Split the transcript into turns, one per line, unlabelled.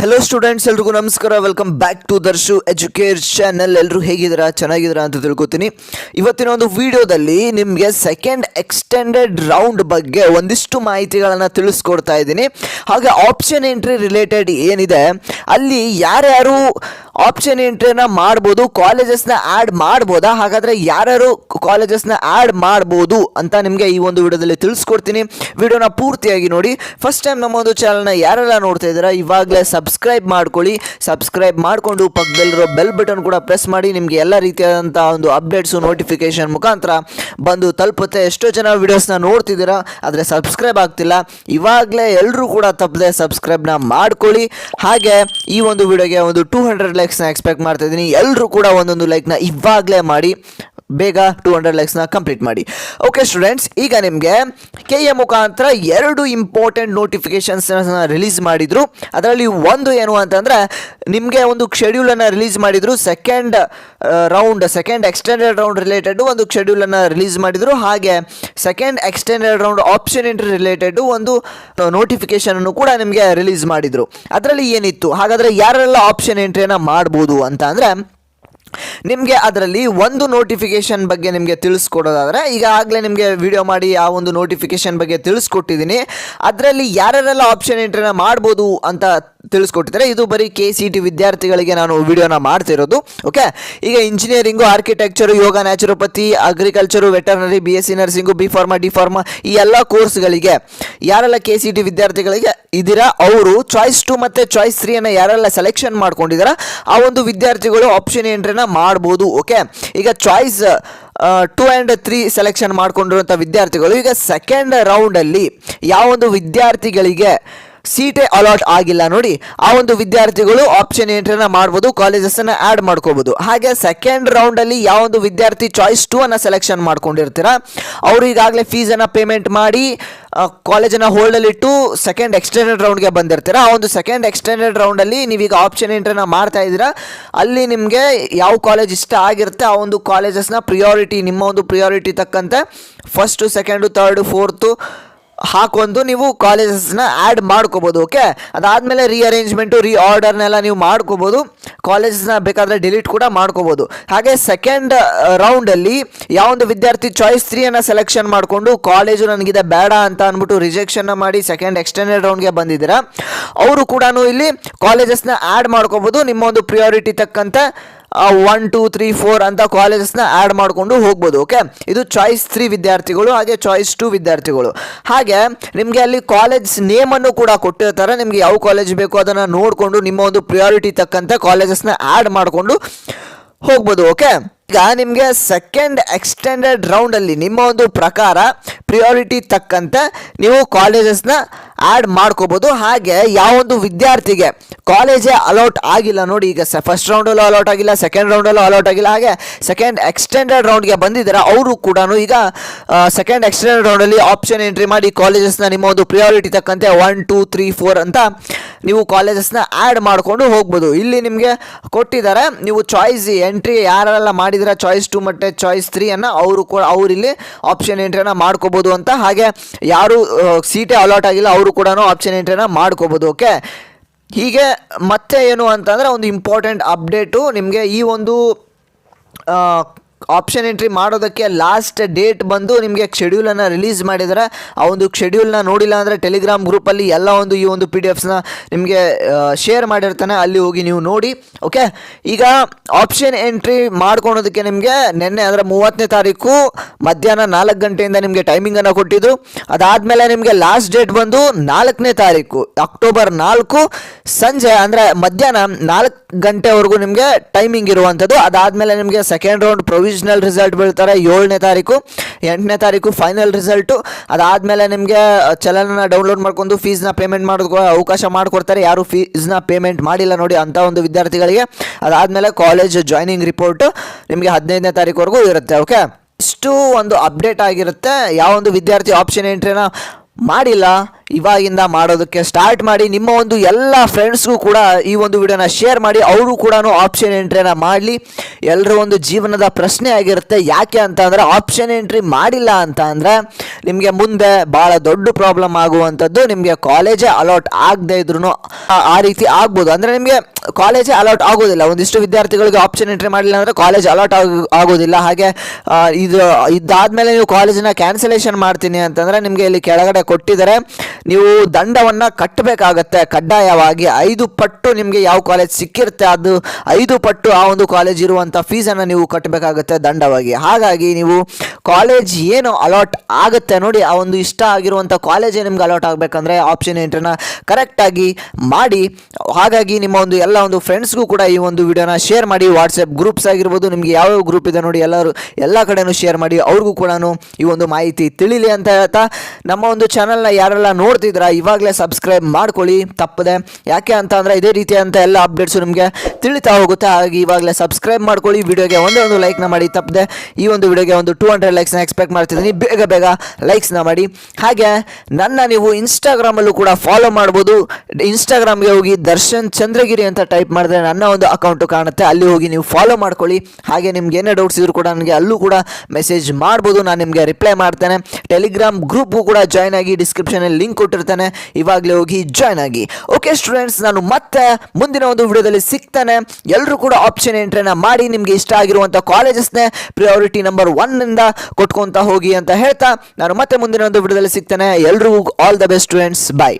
Hello students ಎಲ್ರಿಗೂ ನಮಸ್ಕಾರ. Welcome back to Darshu Education ಎಲ್ಲರೂ ಹೇಗಿದ್ದೀರಾ? ಚೆನ್ನಾಗಿದ್ದೀರಾ ಅಂತ ತಿಳ್ಕೊತೀನಿ. ಇವತ್ತಿನ ಒಂದು ವಿಡಿಯೋದಲ್ಲಿ ನಿಮಗೆ ಸೆಕೆಂಡ್ ಎಕ್ಸ್ಟೆಂಡೆಡ್ ರೌಂಡ್ ಬಗ್ಗೆ ಒಂದಿಷ್ಟು ಮಾಹಿತಿಗಳನ್ನು ತಿಳಿಸ್ಕೊಡ್ತಾ ಇದ್ದೀನಿ. ಹಾಗೆ ಆಪ್ಷನ್ ಎಂಟ್ರಿ ರಿಲೇಟೆಡ್ ಏನಿದೆ, ಅಲ್ಲಿ ಯಾರ್ಯಾರು ಆಪ್ಷನ್ ಎಂಟ್ರಿನ ಮಾಡ್ಬೋದು ಕಾಲೇಜಸ್ನ ಆ್ಯಡ್ ಮಾಡ್ಬೋದಾ? ಹಾಗಾದರೆ ಯಾರ್ಯಾರು ಕಾಲೇಜಸ್ನ ಆ್ಯಡ್ ಮಾಡ್ಬೋದು ಅಂತ ನಿಮಗೆ ಈ ಒಂದು ವಿಡಿಯೋದಲ್ಲಿ ತಿಳಿಸ್ಕೊಡ್ತೀನಿ. ವಿಡಿಯೋನ ಪೂರ್ತಿಯಾಗಿ ನೋಡಿ. ಫಸ್ಟ್ ಟೈಮ್ ನಮ್ಮ ಒಂದು ಚಾನಲ್ನ ಯಾರೆಲ್ಲ ನೋಡ್ತಾ ಇದ್ದೀರಾ, ಇವಾಗಲೇ ಸಬ್ಸ್ಕ್ರೈಬ್ ಮಾಡ್ಕೊಳ್ಳಿ. ಸಬ್ಸ್ಕ್ರೈಬ್ ಮಾಡಿಕೊಂಡು ಪಕ್ಕದಲ್ಲಿರೋ ಬೆಲ್ ಬಟನ್ ಕೂಡ ಪ್ರೆಸ್ ಮಾಡಿ. ನಿಮಗೆ ಎಲ್ಲ ರೀತಿಯಾದಂಥ ಒಂದು ಅಪ್ಡೇಟ್ಸು ನೋಟಿಫಿಕೇಷನ್ ಮುಖಾಂತರ ಬಂದು ತಲುಪುತ್ತೆ. ಎಷ್ಟೋ ಜನ ವಿಡಿಯೋಸ್ನ ನೋಡ್ತಿದ್ದೀರಾ, ಆದರೆ ಸಬ್ಸ್ಕ್ರೈಬ್ ಆಗ್ತಿಲ್ಲ. ಇವಾಗಲೇ ಎಲ್ಲರೂ ಕೂಡ ತಪ್ಪದೆ ಸಬ್ಸ್ಕ್ರೈಬ್ನ ಮಾಡ್ಕೊಳ್ಳಿ. ಹಾಗೆ ಈ ಒಂದು ವಿಡಿಯೋಗೆ ಒಂದು ಟೂ ಹಂಡ್ರೆಡ್ ಲೈಕ್ಸ್ನ ಎಕ್ಸ್ಪೆಕ್ಟ್ ಮಾಡ್ತಾ ಇದ್ದೀನಿ. ಎಲ್ಲರೂ ಕೂಡ ಒಂದೊಂದು ಲೈಕ್ನ ಇವಾಗಲೇ ಮಾಡಿ. ಬೇಗ ಟೂ ಹಂಡ್ರೆಡ್ ಲ್ಯಾಕ್ಸ್ನ ಕಂಪ್ಲೀಟ್ ಮಾಡಿ. ಓಕೆ ಸ್ಟೂಡೆಂಟ್ಸ್ ಈಗ ನಿಮಗೆ ಕೆ ಎ ಮುಖಾಂತರ ಎರಡು ಇಂಪಾರ್ಟೆಂಟ್ ನೋಟಿಫಿಕೇಶನ್ಸ್ನ ರಿಲೀಸ್ ಮಾಡಿದರು. ಅದರಲ್ಲಿ ಒಂದು ಏನು ಅಂತಂದರೆ, ನಿಮಗೆ ಒಂದು ಶೆಡ್ಯೂಲನ್ನು ರಿಲೀಸ್ ಮಾಡಿದರು second round second extended round related ಒಂದು ಶೆಡ್ಯೂಲನ್ನು ರಿಲೀಸ್ ಮಾಡಿದರು. ಹಾಗೆ second extended round option entry related ಒಂದು ನೋಟಿಫಿಕೇಶನನ್ನು ಕೂಡ ನಿಮಗೆ ರಿಲೀಸ್ ಮಾಡಿದರು. ಅದರಲ್ಲಿ ಏನಿತ್ತು? ಹಾಗಾದರೆ ಯಾರೆಲ್ಲ ಆಪ್ಷನ್ ಎಂಟ್ರಿಯನ್ನು ಮಾಡ್ಬೋದು ಅಂತ ಅಂದರೆ ನಿಮಗೆ ಅದರಲ್ಲಿ ಒಂದು ನೋಟಿಫಿಕೇಶನ್ ಬಗ್ಗೆ ನಿಮಗೆ ತಿಳಿಸ್ಕೊಡೋದಾದರೆ, ಈಗ ಆಗಲೇ ನಿಮಗೆ ವಿಡಿಯೋ ಮಾಡಿ ಆ ಒಂದು ನೋಟಿಫಿಕೇಶನ್ ಬಗ್ಗೆ ತಿಳಿಸ್ಕೊಟ್ಟಿದ್ದೀನಿ. ಅದರಲ್ಲಿ ಯಾರ್ಯಾರೆಲ್ಲ ಆಪ್ಷನ್ ಎಂಟ್ರಿನ ಮಾಡ್ಬೋದು ಅಂತ ತಿಳಿಸ್ಕೊಟ್ಟಿದ್ದಾರೆ. ಇದು ಬರೀ ಕೆ ಸಿ ಟಿ ವಿದ್ಯಾರ್ಥಿಗಳಿಗೆ ನಾನು ವಿಡಿಯೋನ ಮಾಡ್ತಿರೋದು ಓಕೆ ಈಗ engineering architecture yoga naturopathy agriculture veterinary B S C nursing B pharma D pharma ಈ ಎಲ್ಲ ಕೋರ್ಸ್ಗಳಿಗೆ ಯಾರೆಲ್ಲ ಕೆ ಸಿ ಟಿ ವಿದ್ಯಾರ್ಥಿಗಳಿಗೆ ಇದ್ದೀರಾ? ಅವರು ಚಾಯ್ಸ್ ಟು ಮತ್ತು ಚಾಯ್ಸ್ ತ್ರೀಯನ್ನು ಯಾರೆಲ್ಲ ಸೆಲೆಕ್ಷನ್ ಮಾಡ್ಕೊಂಡಿದ್ದೀರಾ? ಆ ಒಂದು ವಿದ್ಯಾರ್ಥಿಗಳು ಆಪ್ಷನ್ ಎಂಟ್ರಿನ ಮಾಡ್ಬೋದು ಓಕೆ ಈಗ choice two and three selection ಮಾಡ್ಕೊಂಡಿರುವಂಥ ವಿದ್ಯಾರ್ಥಿಗಳು, ಈಗ ಸೆಕೆಂಡ್ ರೌಂಡಲ್ಲಿ ಯಾವೊಂದು ವಿದ್ಯಾರ್ಥಿಗಳಿಗೆ ಸೀಟೇ ಅಲಾಟ್ ಆಗಿಲ್ಲ ನೋಡಿ. ಆ ಒಂದು ವಿದ್ಯಾರ್ಥಿಗಳು ಆಪ್ಷನ್ ಎಂಟ್ರಿನ ಮಾಡ್ಬೋದು ಕಾಲೇಜಸ್ಸನ್ನು ಆ್ಯಡ್ ಮಾಡ್ಕೋಬೋದು. ಹಾಗೆ ಸೆಕೆಂಡ್ ರೌಂಡಲ್ಲಿ ಯಾವೊಂದು ವಿದ್ಯಾರ್ಥಿ ಚಾಯ್ಸ್ ಟೂ ಅನ್ನ ಸೆಲೆಕ್ಷನ್ ಮಾಡ್ಕೊಂಡಿರ್ತೀರಾ, ಅವರು ಈಗಾಗಲೇ ಫೀಸನ್ನು ಪೇಮೆಂಟ್ ಮಾಡಿ ಕಾಲೇಜನ್ನು ಹೋಲ್ಡಲ್ಲಿಟ್ಟು ಸೆಕೆಂಡ್ ಎಕ್ಸ್ಟೆಂಡೆಡ್ ರೌಂಡ್ಗೆ ಬಂದಿರ್ತೀರಾ, ಆ ಒಂದು ಸೆಕೆಂಡ್ ಎಕ್ಸ್ಟೆಂಡೆಡ್ ರೌಂಡಲ್ಲಿ ನೀವೀಗ ಆಪ್ಷನ್ ಎಂಟ್ರಿನ ಮಾಡ್ತಾ ಇದ್ದೀರಾ, ಅಲ್ಲಿ ನಿಮಗೆ ಯಾವ ಕಾಲೇಜ್ ಇಷ್ಟ ಆಗಿರುತ್ತೆ, ಆ ಒಂದು ಕಾಲೇಜಸ್ನ ಪ್ರಿಯಾರಿಟಿ ನಿಮ್ಮ ಒಂದು ಪ್ರಿಯಾರಿಟಿ ತಕ್ಕಂತೆ ಫಸ್ಟು ಸೆಕೆಂಡು ತರ್ಡು ಫೋರ್ತು ಹಾಕೊಂಡು ನೀವು ಕಾಲೇಜಸ್ನ ಆ್ಯಡ್ ಮಾಡ್ಕೋಬೋದು ಓಕೆ ಅದಾದಮೇಲೆ ರೀಅರೇಂಜ್ಮೆಂಟು ರೀ ಆರ್ಡರ್ನೆಲ್ಲ ನೀವು ಮಾಡ್ಕೋಬೋದು, ಕಾಲೇಜಸ್ನ ಬೇಕಾದರೆ ಡಿಲೀಟ್ ಕೂಡ ಮಾಡ್ಕೋಬೋದು. ಹಾಗೆ ಸೆಕೆಂಡ್ ರೌಂಡಲ್ಲಿ ಯಾವೊಂದು ವಿದ್ಯಾರ್ಥಿ ಚಾಯ್ಸ್ ತ್ರೀಯನ್ನು ಸೆಲೆಕ್ಷನ್ ಮಾಡಿಕೊಂಡು ಕಾಲೇಜು ನನಗಿದೆ ಬೇಡ ಅಂತ ಅಂದ್ಬಿಟ್ಟು ರಿಜೆಕ್ಷನ್ನ ಮಾಡಿ ಸೆಕೆಂಡ್ ಎಕ್ಸ್ಟೆಂಡೆಡ್ ರೌಂಡ್ಗೆ ಬಂದಿದ್ದೀರಾ? ಅವರು ಕೂಡ ಇಲ್ಲಿ ಕಾಲೇಜಸ್ನ ಆ್ಯಡ್ ಮಾಡ್ಕೋಬೋದು, ನಿಮ್ಮ ಒಂದು ಪ್ರಿಯಾರಿಟಿ ತಕ್ಕಂತೆ ಒನ್ ಟೂ ತ್ರೀ ಫೋರ್ ಅಂತ ಕಾಲೇಜಸ್ನ ಆ್ಯಡ್ ಮಾಡಿಕೊಂಡು ಹೋಗ್ಬೋದು ಓಕೆ ಇದು ಚಾಯ್ಸ್ ತ್ರೀ ವಿದ್ಯಾರ್ಥಿಗಳು ಹಾಗೆ ಚಾಯ್ಸ್ ಟು ವಿದ್ಯಾರ್ಥಿಗಳು. ಹಾಗೆ ನಿಮಗೆ ಅಲ್ಲಿ ಕಾಲೇಜ್ ನೇಮನ್ನು ಕೂಡ ಕೊಟ್ಟಿರ್ತಾರೆ. ನಿಮಗೆ ಯಾವ ಕಾಲೇಜ್ ಬೇಕು ಅದನ್ನು ನೋಡಿಕೊಂಡು ನಿಮ್ಮ ಒಂದು ಪ್ರಿಯಾರಿಟಿ ತಕ್ಕಂತೆ ಕಾಲೇಜಸ್ನ ಆ್ಯಡ್ ಮಾಡಿಕೊಂಡು ಹೋಗ್ಬೋದು ಓಕೆ ಈಗ ನಿಮಗೆ ಸೆಕೆಂಡ್ ಎಕ್ಸ್ಟೆಂಡೆಡ್ ರೌಂಡಲ್ಲಿ ನಿಮ್ಮ ಒಂದು ಪ್ರಕಾರ ಪ್ರಿಯಾರಿಟಿ ತಕ್ಕಂತೆ ನೀವು ಕಾಲೇಜಸ್ನ ಆ್ಯಡ್ ಮಾಡ್ಕೋಬೋದು. ಹಾಗೆ ಯಾವೊಂದು ವಿದ್ಯಾರ್ಥಿಗೆ ಕಾಲೇಜೇ ಅಲೌಟ್ ಆಗಿಲ್ಲ ನೋಡಿ, ಈಗ ಸ ಫಸ್ಟ್ ರೌಂಡಲ್ಲೂ ಅಲೌಟ್ ಆಗಿಲ್ಲ ಸೆಕೆಂಡ್ ರೌಂಡಲ್ಲೂ ಅಲೌಟ್ ಆಗಿಲ್ಲ. ಹಾಗೆ ಸೆಕೆಂಡ್ ಎಕ್ಸ್ಟೆಂಡೆಡ್ ರೌಂಡ್ಗೆ ಬಂದಿದ್ದಾರೆ ಅವರು ಕೂಡ ಈಗ ಸೆಕೆಂಡ್ ಎಕ್ಸ್ಟೆಂಡೆಡ್ ರೌಂಡಲ್ಲಿ ಆಪ್ಷನ್ ಎಂಟ್ರಿ ಮಾಡಿ ಕಾಲೇಜಸ್ನ ನಿಮ್ಮ ಒಂದು ಪ್ರಿಯಾರಿಟಿ ತಕ್ಕಂತೆ ಒನ್ ಟೂ ತ್ರೀ ಫೋರ್ ಅಂತ ನೀವು ಕಾಲೇಜಸ್ನ ಆ್ಯಡ್ ಮಾಡಿಕೊಂಡು ಹೋಗ್ಬೋದು. ಇಲ್ಲಿ ನಿಮಗೆ ಕೊಟ್ಟಿದ್ದಾರೆ, ನೀವು ಚಾಯ್ಸ್ ಎಂಟ್ರಿ ಯಾರೆಲ್ಲ ಮಾಡಿದ್ರೆ ಚಾಯ್ಸ್ ಟು ಮತ್ತು ಚಾಯ್ಸ್ ತ್ರೀಯನ್ನು ಅವರು ಕೂಡ ಅವರಿಲ್ಲಿ ಆಪ್ಷನ್ ಎಂಟ್ರಿಯನ್ನು ಮಾಡ್ಕೋಬೋದು ಅಂತ. ಹಾಗೆ ಯಾರು ಸೀಟೇ ಅಲಾಟ್ ಆಗಿಲ್ಲ, ಅವರು ಕೂಡ ಆಪ್ಷನ್ ಎಂಟ್ರಿನ ಮಾಡ್ಕೋಬೋದು ಓಕೆ ಹೀಗೆ ಮತ್ತೆ ಏನು ಅಂತಂದರೆ ಒಂದು ಇಂಪಾರ್ಟೆಂಟ್ ಅಪ್ಡೇಟು ನಿಮಗೆ ಈ ಒಂದು ಆಪ್ಷನ್ ಎಂಟ್ರಿ ಮಾಡೋದಕ್ಕೆ ಲಾಸ್ಟ್ ಡೇಟ್ ಬಂದು ನಿಮಗೆ ಶೆಡ್ಯೂಲನ್ನು ರಿಲೀಸ್ ಮಾಡಿದರೆ. ಆ ಒಂದು ಶೆಡ್ಯೂಲ್ನ ನೋಡಿಲ್ಲ ಅಂದರೆ ಟೆಲಿಗ್ರಾಮ್ ಗ್ರೂಪಲ್ಲಿ ಎಲ್ಲ ಒಂದು ಈ ಒಂದು ಪಿ ಡಿ ಎಫ್ಸ್ನ ನಿಮಗೆ ಶೇರ್ ಮಾಡಿರ್ತಾನೆ. ಅಲ್ಲಿ ಹೋಗಿ ನೀವು ನೋಡಿ ಓಕೆ ಈಗ ಆಪ್ಷನ್ ಎಂಟ್ರಿ ಮಾಡ್ಕೊಳೋದಕ್ಕೆ ನಿಮಗೆ ನಿನ್ನೆ ಅಂದರೆ ಮೂವತ್ತನೇ ತಾರೀಕು ಮಧ್ಯಾಹ್ನ ನಾಲ್ಕು ಗಂಟೆಯಿಂದ ನಿಮಗೆ ಟೈಮಿಂಗನ್ನು ಕೊಟ್ಟಿದ್ದು. ಅದಾದಮೇಲೆ ನಿಮಗೆ ಲಾಸ್ಟ್ ಡೇಟ್ ಬಂದು ನಾಲ್ಕನೇ ತಾರೀಕು ಅಕ್ಟೋಬರ್ ನಾಲ್ಕು, ಸಂಜೆ ಅಂದರೆ ಮಧ್ಯಾಹ್ನ ನಾಲ್ಕು ಗಂಟೆವರೆಗೂ ನಿಮಗೆ ಟೈಮಿಂಗ್ ಇರುವಂಥದ್ದು. ಅದಾದಮೇಲೆ ನಿಮಗೆ ಸೆಕೆಂಡ್ ರೌಂಡ್ ಪ್ರೊವಿಷನಲ್ ರಿಸಲ್ಟ್ ಬೀಳ್ತಾರೆ ಏಳನೇ ತಾರೀಕು, ಎಂಟನೇ ತಾರೀಕು ಫೈನಲ್ ರಿಸಲ್ಟು ಅದಾದಮೇಲೆ ನಿಮಗೆ ಚಲನನ ಡೌನ್ಲೋಡ್ ಮಾಡ್ಕೊಂಡು ಫೀಸ್ನ ಪೇಮೆಂಟ್ ಮಾಡೋದಕ್ಕೆ ಅವಕಾಶ ಮಾಡಿಕೊಡ್ತಾರೆ. ಯಾರು ಫೀಸ್ನ ಪೇಮೆಂಟ್ ಮಾಡಿಲ್ಲ ನೋಡಿ ಅಂಥ ಒಂದು ವಿದ್ಯಾರ್ಥಿಗಳಿಗೆ. ಅದಾದಮೇಲೆ ಕಾಲೇಜ್ ಜಾಯ್ನಿಂಗ್ ರಿಪೋರ್ಟು ನಿಮಗೆ ಹದಿನೈದನೇ ತಾರೀಕುವರೆಗೂ ಇರುತ್ತೆ ಓಕೆ ಇಷ್ಟು ಒಂದು ಅಪ್ಡೇಟ್ ಆಗಿರುತ್ತೆ. ಯಾವ ಒಂದು ವಿದ್ಯಾರ್ಥಿ ಆಪ್ಷನ್ ಎಂಟ್ರಿನ ಮಾಡಿಲ್ಲ ಇವಾಗಿಂದ ಮಾಡೋದಕ್ಕೆ ಸ್ಟಾರ್ಟ್ ಮಾಡಿ ನಿಮ್ಮ ಒಂದು ಎಲ್ಲ ಫ್ರೆಂಡ್ಸ್ಗೂ ಕೂಡ ಈ ಒಂದು ವಿಡಿಯೋನ ಶೇರ್ ಮಾಡಿ, ಅವರು ಕೂಡ ಆಪ್ಷನ್ ಎಂಟ್ರಿನ ಮಾಡಲಿ. ಎಲ್ಲರ ಒಂದು ಜೀವನದ ಪ್ರಶ್ನೆ ಆಗಿರುತ್ತೆ, ಯಾಕೆ ಅಂತ ಅಂದರೆ ಆಪ್ಷನ್ ಎಂಟ್ರಿ ಮಾಡಿಲ್ಲ ಅಂತ ಅಂದರೆ ನಿಮಗೆ ಮುಂದೆ ಭಾಳ ದೊಡ್ಡ ಪ್ರಾಬ್ಲಮ್ ಆಗುವಂಥದ್ದು ನಿಮಗೆ ಕಾಲೇಜೇ ಅಲಾಟ್ ಆಗದೆ ಇದ್ರೂ ಆ ರೀತಿ ಆಗ್ಬೋದು. ಅಂದರೆ ನಿಮಗೆ ಕಾಲೇಜೇ ಅಲಾಟ್ ಆಗೋದಿಲ್ಲ. ಒಂದಿಷ್ಟು ವಿದ್ಯಾರ್ಥಿಗಳಿಗೆ ಆಪ್ಷನ್ ಎಂಟ್ರಿ ಮಾಡಲಿಲ್ಲ ಅಂದರೆ ಕಾಲೇಜ್ ಅಲಾಟ್ ಆಗ, ಆಗೋದಿಲ್ಲ. ಹಾಗೆ ಇದು, ಇದಾದಮೇಲೆ ನೀವು ಕಾಲೇಜನ್ನ ಕ್ಯಾನ್ಸಲೇಷನ್ ಮಾಡ್ತೀನಿ ಅಂತಂದರೆ ನಿಮಗೆ ಇಲ್ಲಿ ಕೆಳಗಡೆ ಕೊಟ್ಟಿದ್ದಾರೆ. ನೀವು ದಂಡವನ್ನು ಕಟ್ಟಬೇಕಾಗತ್ತೆ. ಕಡ್ಡಾಯವಾಗಿ ಐದು ಪಟ್ಟು ನಿಮಗೆ ಯಾವ ಕಾಲೇಜ್ ಸಿಕ್ಕಿರುತ್ತೆ, ಅದು ಐದು ಪಟ್ಟು ಆ ಒಂದು ಕಾಲೇಜ್ ಇರುವಂಥ ಫೀಸನ್ನು ನೀವು ಕಟ್ಟಬೇಕಾಗುತ್ತೆ ದಂಡವಾಗಿ. ಹಾಗಾಗಿ ನೀವು ಕಾಲೇಜ್ ಏನು ಅಲಾಟ್ ಆಗುತ್ತೆ ನೋಡಿ, ಆ ಒಂದು ಇಷ್ಟ ಆಗಿರುವಂಥ ಕಾಲೇಜೇ ನಿಮ್ಗೆ ಅಲಾಟ್ ಆಗಬೇಕಂದ್ರೆ ಆಪ್ಷನ್ ಎಂಟ್ರನ್ನ ಕರೆಕ್ಟಾಗಿ ಮಾಡಿ. ಹಾಗಾಗಿ ನಿಮ್ಮ ಒಂದು ಎಲ್ಲ ಒಂದು ಫ್ರೆಂಡ್ಸ್ಗೂ ಕೂಡ ಈ ಒಂದು ವಿಡಿಯೋನ ಶೇರ್ ಮಾಡಿ. ವಾಟ್ಸಪ್ ಗ್ರೂಪ್ಸ್ ಆಗಿರ್ಬೋದು, ನಿಮಗೆ ಯಾವ್ಯಾವ ಗ್ರೂಪ್ ಇದೆ ನೋಡಿ, ಎಲ್ಲರೂ, ಎಲ್ಲ ಕಡೆನೂ ಶೇರ್ ಮಾಡಿ. ಅವ್ರಿಗೂ ಕೂಡ ಈ ಒಂದು ಮಾಹಿತಿ ತಿಳಿಲಿ ಅಂತ ಹೇಳ್ತಾ, ನಮ್ಮ ಒಂದು ಚಾನಲ್ನ ಯಾರೆಲ್ಲ ನೋಡ್ತಿದ್ದೀರಾ, ಇವಾಗಲೇ ಸಬ್ಸ್ಕ್ರೈಬ್ ಮಾಡ್ಕೊಳ್ಳಿ, ತಪ್ಪದೆ. ಯಾಕೆ ಅಂತ ಅಂದರೆ ಇದೇ ರೀತಿಯಂಥ ಎಲ್ಲ ಅಪ್ಡೇಟ್ಸು ನಿಮಗೆ ತಿಳಿತಾ ಹೋಗುತ್ತೆ. ಹಾಗಾಗಿ ಇವಾಗಲೇ ಸಬ್ಸ್ಕ್ರೈಬ್ ಮಾಡ್ಕೊಳ್ಳಿ ವಿಡಿಯೋಗೆ ಒಂದೇ ಒಂದು ಲೈಕ್ನ ಮಾಡಿ, ತಪ್ಪದೆ. ಈ ಒಂದು ವಿಡಿಯೋಗೆ ಒಂದು ಟೂ ಹಂಡ್ರೆಡ್ ಲೈಕ್ಸ್ನ ಎಕ್ಸ್ಪೆಕ್ಟ್ ಮಾಡ್ತಿದ್ದೀನಿ. ಬೇಗ ಬೇಗ ಲೈಕ್ಸ್ನ ಮಾಡಿ. ಹಾಗೆ, ನನ್ನ ನೀವು ಇನ್ಸ್ಟಾಗ್ರಾಮಲ್ಲೂ ಕೂಡ ಫಾಲೋ ಮಾಡ್ಬೋದು. ಇನ್ಸ್ಟಾಗ್ರಾಮ್ಗೆ ಹೋಗಿ ದರ್ಶನ್ ಚಂದ್ರಗಿರಿ ಅಂತ ಟೈಪ್ ಮಾಡಿದ್ರೆ ನನ್ನ ಒಂದು ಅಕೌಂಟು ಕಾಣುತ್ತೆ. ಅಲ್ಲಿ ಹೋಗಿ ನೀವು ಫಾಲೋ ಮಾಡ್ಕೊಳ್ಳಿ. ಹಾಗೆ ನಿಮ್ಗೆ ಏನೇ ಡೌಟ್ಸ್ ಇದ್ರು ಕೂಡ ನನಗೆ ಅಲ್ಲೂ ಕೂಡ ಮೆಸೇಜ್ ಮಾಡ್ಬೋದು. ನಾನು ನಿಮಗೆ ರಿಪ್ಲೈ ಮಾಡ್ತೇನೆ. ಟೆಲಿಗ್ರಾಮ್ ಗ್ರೂಪ್ಗೂ ಕೂಡ ಜಾಯ್ನ್ ಆಗಿ ಡಿಸ್ಕ್ರಿಪ್ಷನಲ್ಲಿ ಲಿಂಕ್ ಕೊಟ್ಟಿರ್ತೇನೆ. ಇವಾಗಲೇ ಹೋಗಿ ಜಾಯ್ನ್ ಆಗಿ. ಓಕೆ ಸ್ಟೂಡೆಂಟ್ಸ್ ನಾನು ಮತ್ತೆ ಮುಂದಿನ ಒಂದು ವಿಡಿಯೋದಲ್ಲಿ ಸಿಗ್ತಾನೆ. ಎಲ್ಲರೂ ಕೂಡ ಆಪ್ಷನ್ ಎಂಟ್ರಿನ ಮಾಡಿ ನಿಮಗೆ ಇಷ್ಟ ಆಗಿರುವಂಥ ಕಾಲೇಜಸ್ನೇ ಪ್ರಿಯಾರಿಟಿ ನಂಬರ್ ಒನ್ನಿಂದ ಕೊಟ್ಕೊತಾ ಹೋಗಿ ಅಂತ ಹೇಳ್ತಾ. ನಾನು ಮತ್ತೆ ಮುಂದಿನ ಒಂದು ವಿಡಿಯೋದಲ್ಲಿ ಸಿಗ್ತಾನೆ. ಎಲ್ಲರಿಗೂ all the best students bye